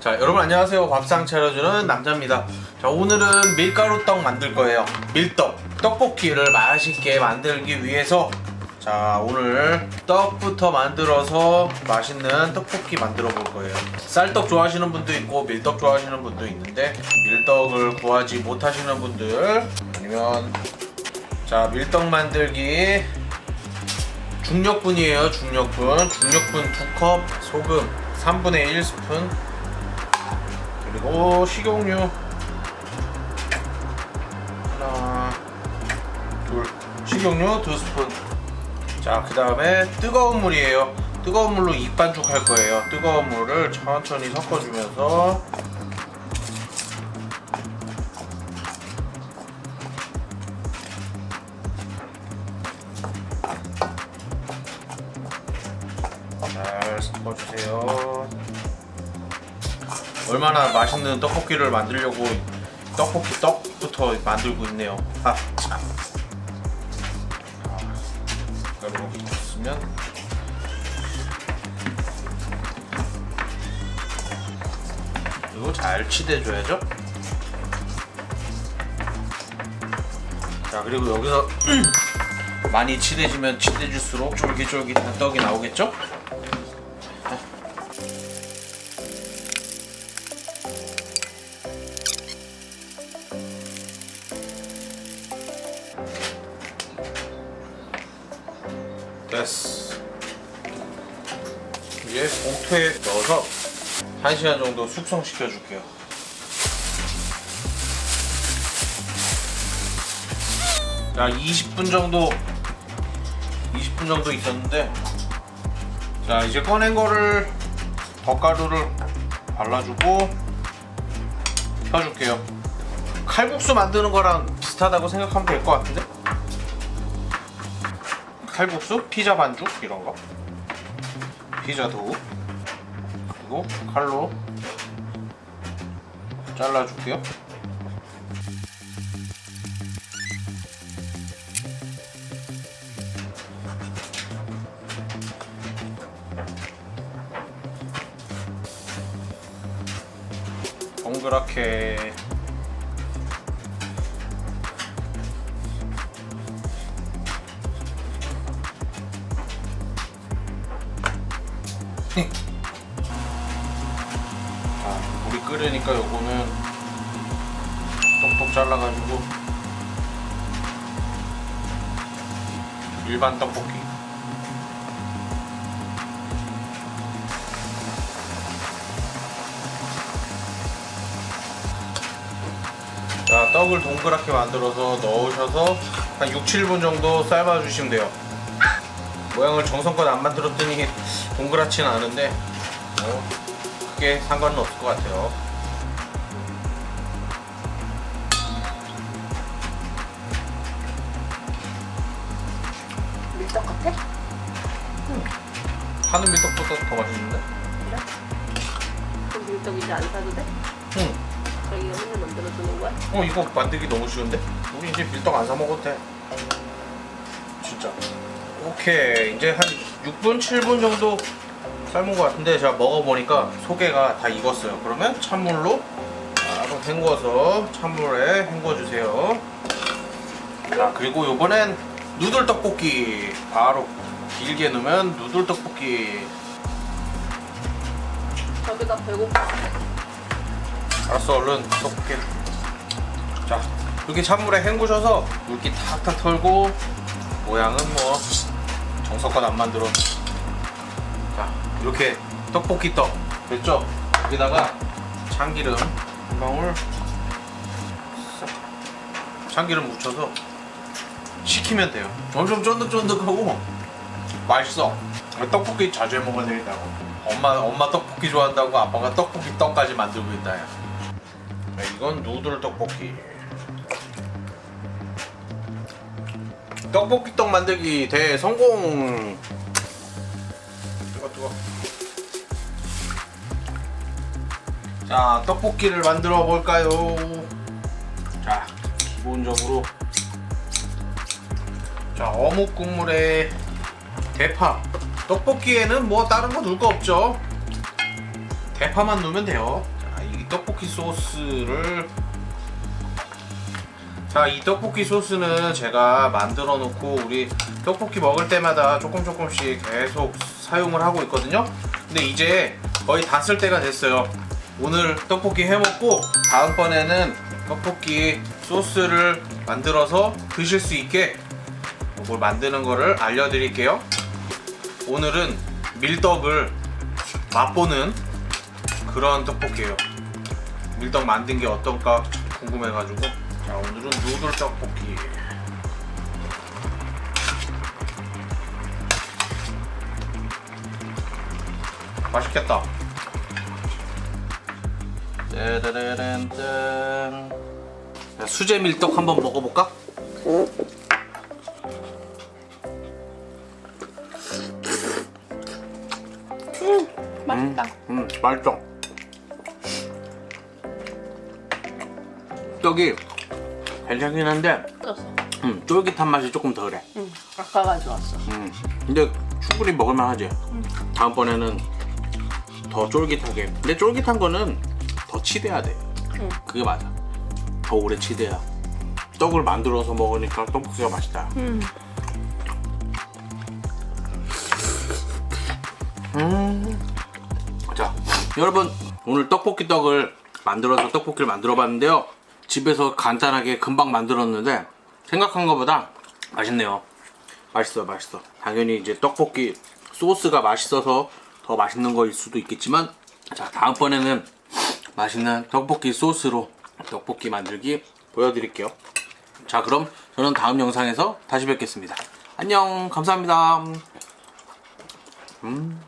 자 여러분 안녕하세요. 밥상 차려주는 남자입니다. 자 오늘은 밀가루 떡 만들 거예요. 밀떡. 떡볶이를 맛있게 만들기 위해서. 자 오늘 떡부터 만들어서 맛있는 떡볶이 만들어 볼 거예요. 쌀떡 좋아하시는 분도 있고 밀떡 좋아하시는 분도 있는데 밀떡을 구하지 못하시는 분들 아니면 자 밀떡 만들기 중력분이에요 중력분. 중력분 2컵 소금 3분의 1스푼 그리고 식용유. 하나 둘. 식용유 두 스푼. 자 그 다음에 뜨거운 물이에요. 뜨거운 물로 입반죽 할 거예요. 뜨거운 물을 천천히 섞어주면서. 잘 섞어주세요 얼마나 맛있는 떡볶이를 만들려고 떡볶이 떡부터 만들고 있네요. 아, 참. 가루 있으면 이거 잘 치대줘야죠. 자 그리고 여기서 많이 치대지면 치대질수록 쫄깃쫄깃한 떡이 나오겠죠? 됐어. 이제 봉투에 넣어서 1시간 정도 숙성시켜 줄게요. 자, 20분 정도 20분 정도 있었는데 자, 이제 꺼낸 거를 덧가루를 발라주고 펴줄게요. 칼국수 만드는 거랑 비슷하다고 생각하면 될 것 같은데? 칼국수, 피자 반죽 이런 거, 피자 도우. 그리고 칼로 잘라줄게요. 동그랗게 자, 물이 끓으니까 요거는 똑똑 잘라가지고 일반 떡볶이 자, 떡을 동그랗게 만들어서 넣으셔서 한 6, 7분 정도 삶아 주시면 돼요. 모양을 정성껏 안 만들었더니 동그랗지는 않은데 뭐 크게 상관은 없을 것 같아요. 밀떡 같아? 하는 밀떡보다 더 맛있는데? 그래? 그럼 밀떡 이제 안 사도 돼? 응. 자기가 맨날 만들어주는 거야? 어 이거 만들기 너무 쉬운데? 우리 이제 밀떡 안 사 먹어도 돼. 진짜. 오케이 이제 한 6분 7분 정도 삶은 것 같은데 제가 먹어보니까 소개가 다 익었어요. 그러면 찬물로 바로 헹궈서 찬물에 헹궈주세요. 자 그리고 요번엔 누들 떡볶이 바로 길게 넣으면 누들 떡볶이 자기가 배고파 알았어 얼른 떡볶이 자 이렇게 찬물에 헹구셔서 물기 탁탁 털고 모양은 뭐 정성껏 안 만들어. 자 이렇게 떡볶이 떡. 됐죠? 여기다가 참기름 한 방울 싹 참기름 묻혀서 식히면 돼요. 엄청 쫀득쫀득하고 맛있어. 떡볶이 자주 해 먹어야 되겠다고. 엄마 엄마 떡볶이 좋아한다고 아빠가 떡볶이 떡까지 만들고 있다 이건 누들 떡볶이. 떡볶이 떡 만들기 대성공. 뜨거 뜨거. 자 떡볶이를 만들어 볼까요? 자 기본적으로 자 어묵 국물에 대파 떡볶이에는 뭐 다른 거 넣을 거 없죠 대파만 넣으면 돼요. 자, 이 떡볶이 소스를 자, 이 떡볶이 소스는 제가 만들어 놓고 우리 떡볶이 먹을 때마다 조금 조금씩 계속 사용을 하고 있거든요. 근데 이제 거의 다 쓸 때가 됐어요. 오늘 떡볶이 해 먹고 다음번에는 떡볶이 소스를 만들어서 드실 수 있게 이걸 만드는 거를 알려드릴게요. 오늘은 밀떡을 맛보는 그런 떡볶이에요. 밀떡 만든 게 어떨까 참 궁금해가지고 자 오늘은 누들 떡볶이 맛있겠다. 따다라란딴. 자, 수제 밀떡 한번 먹어볼까? 맛있다. 음, 맛있어. 떡이 괜찮긴 한데, 떴어. 음, 쫄깃한 맛이 조금 덜해. 응. 아까가 좋았어. 음, 근데 충분히 먹을만 하지. 다음번에는 더 쫄깃하게. 근데 쫄깃한 거는 더 치대야 돼. 응. 그게 맞아. 더 오래 치대야. 떡을 만들어서 먹으니까 떡볶이가 맛있다. 응. 음. 자, 여러분 오늘 떡볶이 떡을 만들어서 떡볶이를 만들어 봤는데요. 집에서 간단하게 금방 만들었는데 생각한 것보다 맛있네요. 맛있어, 맛있어. 당연히 이제 떡볶이 소스가 맛있어서 더 맛있는 거일 수도 있겠지만 자, 다음번에는 맛있는 떡볶이 소스로 떡볶이 만들기 보여드릴게요. 자, 그럼 저는 다음 영상에서 다시 뵙겠습니다. 안녕, 감사합니다. 음.